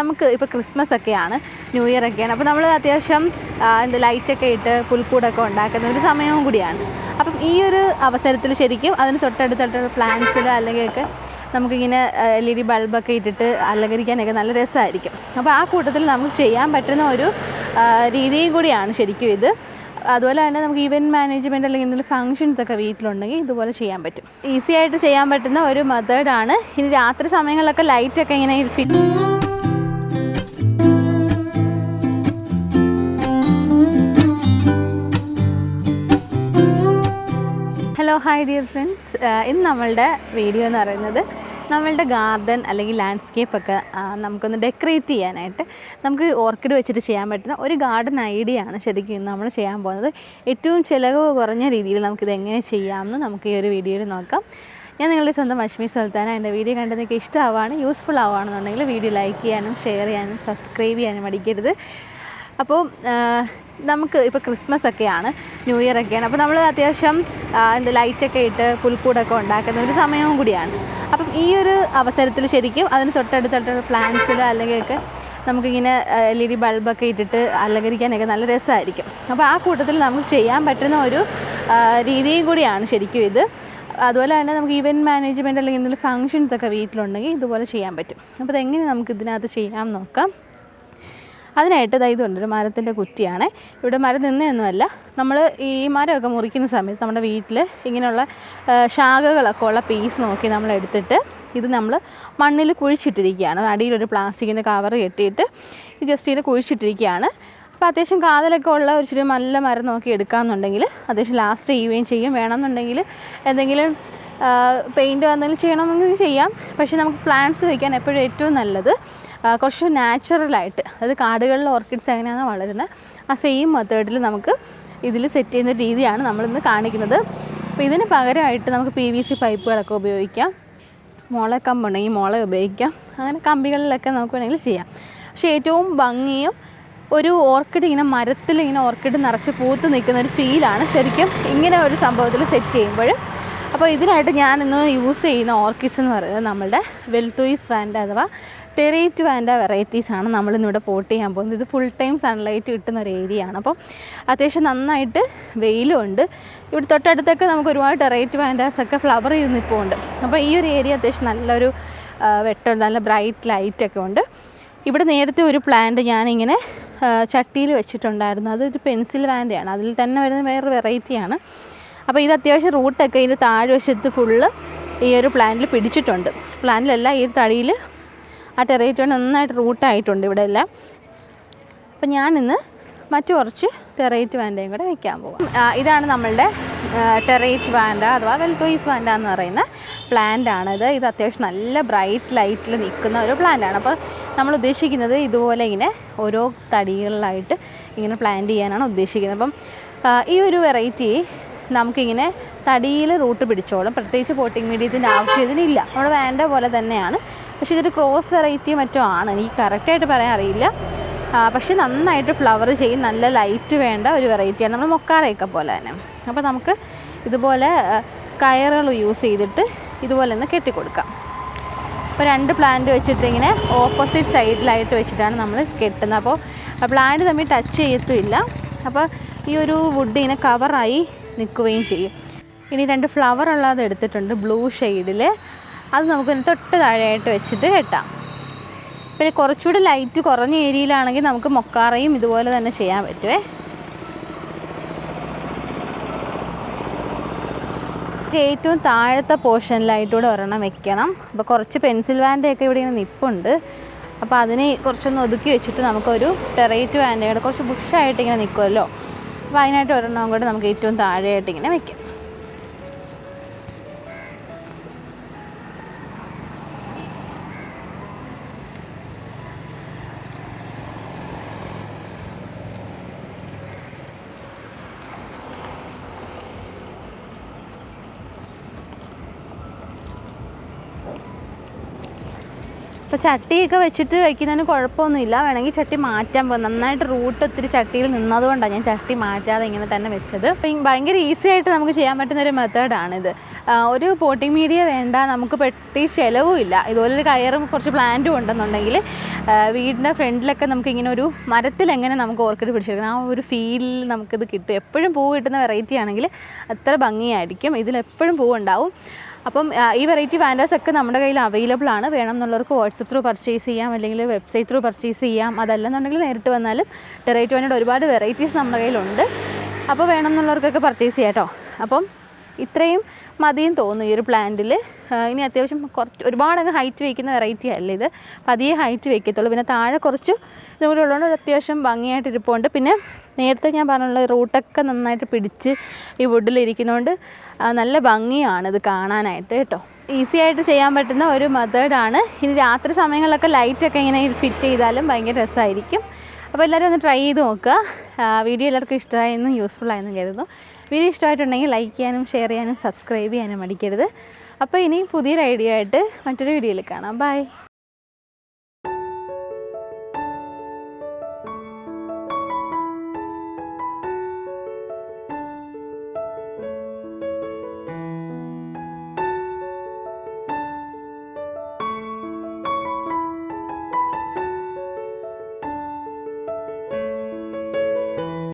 നമുക്ക് ഇപ്പോൾ ക്രിസ്മസ് ഒക്കെയാണ് ന്യൂ ഇയർ ഒക്കെയാണ്. അപ്പോൾ നമ്മൾ അത്യാവശ്യം എന്താ ലൈറ്റൊക്കെ ഇട്ട് പുൽക്കൂടൊക്കെ ഉണ്ടാക്കുന്ന ഒരു സമയവും കൂടിയാണ്. അപ്പം ഈ ഒരു അവസരത്തിൽ ശരിക്കും അതിന് തൊട്ടടുത്തുള്ള പ്ലാന്റ്സിൽ അല്ലെങ്കിൽ ഒക്കെ നമുക്കിങ്ങനെ എൽ ഇ ഡി ബൾബൊക്കെ ഇട്ടിട്ട് അലങ്കരിക്കാനൊക്കെ നല്ല രസമായിരിക്കും. അപ്പോൾ ആ കൂട്ടത്തിൽ നമുക്ക് ചെയ്യാൻ പറ്റുന്ന ഒരു രീതിയും കൂടിയാണ് ശരിക്കും ഇത്. അതുപോലെ തന്നെ നമുക്ക് ഇവന്റ് മാനേജ്മെന്റ് അല്ലെങ്കിൽ എന്തെങ്കിലും ഫങ്ഷൻസ് ഒക്കെ വീട്ടിലുണ്ടെങ്കിൽ ഇതുപോലെ ചെയ്യാൻ പറ്റും. ഈസി ആയിട്ട് ചെയ്യാൻ പറ്റുന്ന ഒരു മെത്തേഡാണ് ഇനി രാത്രി സമയങ്ങളിലൊക്കെ ലൈറ്റൊക്കെ ഇങ്ങനെ fit hello hi dear friends ഇന്ന് നമ്മളുടെ വീഡിയോ എന്ന് പറയുന്നത് നമ്മളുടെ ഗാർഡൻ അല്ലെങ്കിൽ ലാൻഡ്സ്കേപ്പ് ഒക്കെ നമുക്കൊന്ന് ഡെക്കറേറ്റ് ചെയ്യാനായിട്ട് നമുക്ക് ഓർക്കിഡ് വെച്ചിട്ട് ചെയ്യാൻ പറ്റുന്ന ഒരു ഗാർഡൻ ഐഡിയ ആണ് ശരിക്കും നമ്മൾ ചെയ്യാൻ പോകുന്നത്. ഏറ്റവും ചിലവ് കുറഞ്ഞ രീതിയിൽ നമുക്കിത് എങ്ങനെ ചെയ്യാമെന്ന് നമുക്ക് ഈ ഒരു വീഡിയോയിൽ നോക്കാം. ഞാൻ നിങ്ങളുടെ സ്വന്തം അശ്മി സുൽത്താന. എന്റെ വീഡിയോ കണ്ട് നിങ്ങൾക്ക് ഇഷ്ടമാവാണ് യൂസ്ഫുൾ ആവുകയാണെന്നുണ്ടെങ്കിൽ വീഡിയോ ലൈക്ക് ചെയ്യാനും ഷെയർ ചെയ്യാനും സബ്സ്ക്രൈബ് ചെയ്യാനും മടിക്കരുത്. അപ്പോൾ നമുക്ക് ഇപ്പോൾ ക്രിസ്മസ് ഒക്കെയാണ് ന്യൂ ഇയർ ഒക്കെയാണ് അപ്പോൾ നമ്മൾ അത്യാവശ്യം എന്താ ലൈറ്റൊക്കെ ഇട്ട് പുൽക്കൂടൊക്കെ ഉണ്ടാക്കുന്ന ഒരു സമയവും കൂടിയാണ്. അപ്പം ഈ ഒരു അവസരത്തിൽ ശരിക്കും അതിന് തൊട്ടടുത്തുള്ള പ്ലാന്റ്സിൽ അല്ലെങ്കിൽ ഒക്കെ നമുക്കിങ്ങനെ എൽ ഇ ഡി ബൾബൊക്കെ ഇട്ടിട്ട് അലങ്കരിക്കാനൊക്കെ നല്ല രസമായിരിക്കും. അപ്പോൾ ആ കൂട്ടത്തിൽ നമുക്ക് ചെയ്യാൻ പറ്റുന്ന ഒരു രീതിയും കൂടിയാണ് ശരിക്കും ഇത്. അതുപോലെ തന്നെ നമുക്ക് ഇവന്റ് മാനേജ്മെന്റ് അല്ലെങ്കിൽ എന്തെങ്കിലും ഫങ്ഷൻസൊക്കെ വീട്ടിലുണ്ടെങ്കിൽ ഇതുപോലെ ചെയ്യാൻ പറ്റും. അപ്പോൾ അതെങ്ങനെ നമുക്ക് ഇതിനകത്ത് ചെയ്യാം നോക്കാം. അതിനായിട്ട് ദാ ഇതുണ്ട് ഒരു മരത്തിന്റെ കുറ്റിയാണ്. ഇവിടെ മരം നിന്നൊന്നുമല്ല നമ്മൾ ഈ മരമൊക്കെ മുറിക്കുന്ന സമയത്ത് നമ്മുടെ വീട്ടിൽ ഇങ്ങനെയുള്ള ശാഖകളൊക്കെ ഉള്ള പീസ് നോക്കി നമ്മൾ എടുത്തിട്ട് ഇത് നമ്മൾ മണ്ണിൽ കുഴിച്ചിട്ടിരിക്കുകയാണ്. അടിയിലൊരു പ്ലാസ്റ്റിക്കിന്റെ കവർ കെട്ടിയിട്ട് ഇത് ജസ്റ്റ് ഇതിനെ കുഴിച്ചിട്ടിരിക്കുകയാണ്. അപ്പോൾ അത്യാവശ്യം കാതലൊക്കെ ഉള്ള ഒരു ചെറിയ നല്ല മരം നോക്കി എടുക്കാമെന്നുണ്ടെങ്കിൽ അത്യാവശ്യം ലാസ്റ്റ് ചെയ്യുകയും ചെയ്യും. വേണമെന്നുണ്ടെങ്കിൽ എന്തെങ്കിലും പെയിന്റ് എന്തെങ്കിലും ചെയ്യണമെങ്കിൽ ചെയ്യാം. പക്ഷേ നമുക്ക് പ്ലാന്റ്സ് വയ്ക്കാൻ എപ്പോഴും ഏറ്റവും നല്ലത് കുറച്ച് നാച്ചുറലായിട്ട്. അതായത് കാടുകളിലെ ഓർക്കിഡ്സ് എങ്ങനെയാണ് വളരുന്നത്? ആ സെയിം മെത്തേഡിൽ നമുക്ക് ഇതിൽ സെറ്റ് ചെയ്യുന്ന രീതിയാണ് നമ്മളിന്ന് കാണിക്കുന്നത്. അപ്പോൾ ഇതിന് പകരമായിട്ട് നമുക്ക് പി വി സി പൈപ്പുകളൊക്കെ ഉപയോഗിക്കാം. മുള കമ്പുണ്ടെങ്കിൽ ഉപയോഗിക്കാം. അങ്ങനെ കമ്പികളിലൊക്കെ നമുക്ക് വേണമെങ്കിൽ ചെയ്യാം. പക്ഷേ ഏറ്റവും ഭംഗിയും ഒരു ഓർക്കിഡ് ഇങ്ങനെ മരത്തിൽ ഇങ്ങനെ ഓർക്കിഡ് നിറച്ച് പൂത്ത് നിൽക്കുന്ന ഒരു ഫീലാണ് ശരിക്കും ഇങ്ങനെ ഒരു സംഭവത്തിൽ സെറ്റ് ചെയ്യുമ്പോൾ. അപ്പോൾ ഇതിനായിട്ട് ഞാനിന്ന് യൂസ് ചെയ്യുന്ന ഓർക്കിഡ്സ് എന്ന് പറയുന്നത് നമ്മളുടെ വെൽത്തൂയിസ് ബ്രാൻഡ് അഥവാ ടെറേറ്റ് വാൻഡ വെറൈറ്റീസ് ആണ് നമ്മളിന്നിവിടെ പോട്ട് ചെയ്യാൻ പോകുന്നത്. ഇത് ഫുൾ ടൈം സൺലൈറ്റ് കിട്ടുന്ന ഒരു ഏരിയ ആണ്. അപ്പം അത്യാവശ്യം നന്നായിട്ട് വെയിലും ഉണ്ട്. ഇവിടെ തൊട്ടടുത്തൊക്കെ നമുക്ക് ഒരുപാട് ടെറേറ്റ് വാൻഡാസൊക്കെ ഫ്ലവർ ചെയ്ത് നിൽപ്പുണ്ട്. അപ്പോൾ ഈ ഒരു ഏരിയ അത്യാവശ്യം നല്ലൊരു വെട്ടം നല്ല ബ്രൈറ്റ് ലൈറ്റൊക്കെ ഉണ്ട്. ഇവിടെ നേരത്തെ ഒരു പ്ലാന്റ് ഞാനിങ്ങനെ ചട്ടിയിൽ വെച്ചിട്ടുണ്ടായിരുന്നു. അതൊരു പെൻസിൽ വാൻഡയാണ് അതിൽ തന്നെ വരുന്ന വേറൊരു വെറൈറ്റിയാണ് അപ്പോൾ ഇത് അത്യാവശ്യം റൂട്ടൊക്കെ ഇതിന്റെ താഴ്വശത്ത് ഫുള്ള് ഈ ഒരു പ്ലാന്റിൽ പിടിച്ചിട്ടുണ്ട്. പ്ലാന്റിലല്ല ഈ തടിയിൽ ആ ടെറേറ്റ് നന്നായിട്ട് റൂട്ടായിട്ടുണ്ട് ഇവിടെ എല്ലാം. അപ്പം ഞാനിന്ന് മറ്റു കുറച്ച് ടെറേറ്റ് വാൻഡയും കൂടെ വയ്ക്കാൻ പോകും ഇതാണ് നമ്മളുടെ ടെറേറ്റ് വാൻഡ അഥവാ വെൽത്തോയിസ് വാൻഡ എന്ന് പറയുന്ന പ്ലാന്റ് ആണിത് ഇത് അത്യാവശ്യം നല്ല ബ്രൈറ്റ് ലൈറ്റിൽ നിൽക്കുന്ന ഒരു പ്ലാന്റ് ആണ്. അപ്പോൾ നമ്മൾ ഉദ്ദേശിക്കുന്നത് ഇതുപോലെ ഇങ്ങനെ ഓരോ തടികളിലായിട്ട് ഇങ്ങനെ പ്ലാന്റ് ചെയ്യാനാണ് ഉദ്ദേശിക്കുന്നത്. അപ്പം ഈ ഒരു വെറൈറ്റി നമുക്കിങ്ങനെ തടിയിൽ റൂട്ട് പിടിച്ചോളും. പ്രത്യേകിച്ച് പോട്ടിംഗ് മീഡിയത്തിന്റെ ആവശ്യത്തിനില്ല നമ്മൾ വേണ്ട പോലെ തന്നെയാണ്. പക്ഷേ ഇതൊരു ക്രോസ് വെറൈറ്റി മറ്റോ ആണ്. എനിക്ക് കറക്റ്റായിട്ട് പറയാൻ അറിയില്ല. പക്ഷേ നന്നായിട്ട് ഫ്ലവർ ചെയ്യും. നല്ല ലൈറ്റ് വേണ്ട ഒരു വെറൈറ്റിയാണ് നമ്മൾ മൊക്കാറയൊക്കെ പോലെ തന്നെ. അപ്പോൾ നമുക്ക് ഇതുപോലെ കയറുകൾ യൂസ് ചെയ്തിട്ട് ഇതുപോലെ ഒന്ന് കെട്ടിക്കൊടുക്കാം. അപ്പോൾ രണ്ട് പ്ലാന്റ് വെച്ചിട്ട് ഇങ്ങനെ ഓപ്പോസിറ്റ് സൈഡിലായിട്ട് വെച്ചിട്ടാണ് നമ്മൾ കെട്ടുന്നത്. അപ്പോൾ പ്ലാന്റ് തമ്മിൽ ടച്ച് ചെയ്യത്തുമില്ല. അപ്പോൾ ഈ ഒരു വുഡ് ഇങ്ങനെ കവറായി നിൽക്കുകയും ചെയ്യും. ഇനി രണ്ട് ഫ്ലവർ ഉള്ളത് എടുത്തിട്ടുണ്ട്. ബ്ലൂ ഷെയ്ഡിൽ അത് നമുക്ക് തൊട്ട് താഴെയായിട്ട് വെച്ചിട്ട് കെട്ടാം. പിന്നെ കുറച്ചുകൂടി ലൈറ്റ് കുറഞ്ഞ ഏരിയയിലാണെങ്കിൽ നമുക്ക് മൊക്കാറയും ഇതുപോലെ തന്നെ ചെയ്യാൻ പറ്റുമേ ഏറ്റവും താഴത്തെ പോർഷനിലായിട്ടൂടെ ഒരെണ്ണം വെക്കണം. അപ്പോൾ കുറച്ച് പെൻസിൽ വാന്റെയൊക്കെ ഇവിടെ ഇങ്ങനെ നിപ്പുണ്ട്. അപ്പോൾ അതിനെ കുറച്ചൊന്ന് ഒതുക്കി വെച്ചിട്ട് നമുക്കൊരു ടെറേറ്റ് വാന്റെ കുറച്ച് ബുഷായിട്ട് ഇങ്ങനെ നിൽക്കുമല്ലോ അപ്പോൾ അതിനായിട്ട് ഒരെണ്ണം കൂടെ നമുക്ക് ഏറ്റവും താഴെയായിട്ട് ഇങ്ങനെ വെക്കാം. ഇപ്പോൾ ചട്ടിയൊക്കെ വെച്ചിട്ട് വയ്ക്കുന്നതിന് കുഴപ്പമൊന്നുമില്ല. വേണമെങ്കിൽ ചട്ടി മാറ്റാൻ പോകും നന്നായിട്ട് റൂട്ട് ഒത്തിരി ചട്ടിയിൽ നിന്നതുകൊണ്ടാണ് ഞാൻ ചട്ടി മാറ്റാതെ ഇങ്ങനെ തന്നെ വെച്ചത്. ഭയങ്കര ഈസി ആയിട്ട് നമുക്ക് ചെയ്യാൻ പറ്റുന്ന ഒരു മെത്തേഡാണിത് ഒരു പോട്ടിംഗ് മീഡിയ വേണ്ട നമുക്ക് പെട്ടി ചിലവും ഇല്ല. ഇതുപോലൊരു കയറും കുറച്ച് പ്ലാന്റും ഉണ്ടെന്നുണ്ടെങ്കിൽ വീടിന്റെ ഫ്രണ്ടിലൊക്കെ നമുക്ക് ഇങ്ങനെ ഒരു മരത്തിൽ എങ്ങനെ നമുക്ക് ഓർക്കിഡ് പിടിച്ചെടുക്കണം ആ ഒരു ഫീലിൽ നമുക്കിത് കിട്ടും. എപ്പോഴും പൂ കിട്ടുന്ന വെറൈറ്റി ആണെങ്കിൽ അത്ര ഭംഗിയായിരിക്കും. ഇതിലെപ്പോഴും പൂവുണ്ടാവും അപ്പം ഈ വെറൈറ്റി വാൻഡാസ് ഒക്കെ നമ്മുടെ കയ്യിൽ അവൈലബിൾ ആണ്. വേണം എന്നുള്ളവർക്ക് വാട്സപ്പ് ത്രൂ പർച്ചേസ് ചെയ്യാം. അല്ലെങ്കിൽ വെബ്സൈറ്റ് ത്രൂ പർച്ചേസ് ചെയ്യാം. അതല്ലെന്നുണ്ടെങ്കിൽ നേരിട്ട് വന്നാലും ടെറൈറ്റ് വാൻഡ് ഒരുപാട് വെറൈറ്റീസ് നമ്മുടെ കയ്യിലുണ്ട്. അപ്പോൾ വേണം എന്നുള്ളവർക്കൊക്കെ പർച്ചേസ് ചെയ്യാം കേട്ടോ അപ്പം ഇത്രയും മതിയും തോന്നും ഈ ഒരു പ്ലാന്റിൽ ഇനി അത്യാവശ്യം കുറച്ച് ഒരുപാടങ്ങ് ഹൈറ്റ് വയ്ക്കുന്ന വെറൈറ്റി അല്ല ഇത്. പതിയെ ഹൈറ്റ് വയ്ക്കത്തുള്ളൂ പിന്നെ താഴെ കുറച്ച് ഇതും ഉള്ളതുകൊണ്ട് ഒരു അത്യാവശ്യം ഭംഗിയായിട്ട് ഇരിപ്പുണ്ട്. പിന്നെ നേരത്തെ ഞാൻ പറഞ്ഞുള്ള റൂട്ടൊക്കെ നന്നായിട്ട് പിടിച്ച് ഈ വുഡിലിരിക്കുന്നതുകൊണ്ട് നല്ല ഭംഗിയാണ് ഇത് കാണാനായിട്ട് കേട്ടോ. ഈസി ആയിട്ട് ചെയ്യാൻ പറ്റുന്ന ഒരു മെത്തേഡാണ് ഇനി രാത്രി സമയങ്ങളിലൊക്കെ ലൈറ്റൊക്കെ ഇങ്ങനെ ഫിറ്റ് ചെയ്താലും ഭയങ്കര രസമായിരിക്കും അപ്പോൾ എല്ലാവരും ഒന്ന് ട്രൈ ചെയ്ത് നോക്കുക. വീഡിയോ എല്ലാവർക്കും ഇഷ്ടമായെന്നും യൂസ്ഫുൾ ആയെന്നും കരുതുന്നു. വീഡിയോ ഇഷ്ടമായിട്ടുണ്ടെങ്കിൽ ലൈക്ക് ചെയ്യാനും ഷെയർ ചെയ്യാനും സബ്സ്ക്രൈബ് ചെയ്യാനും മടിക്കരുത്. അപ്പോൾ ഇനി പുതിയൊരു ഐഡിയ ആയിട്ട് മറ്റൊരു വീഡിയോയിൽ കാണാം. ബൈ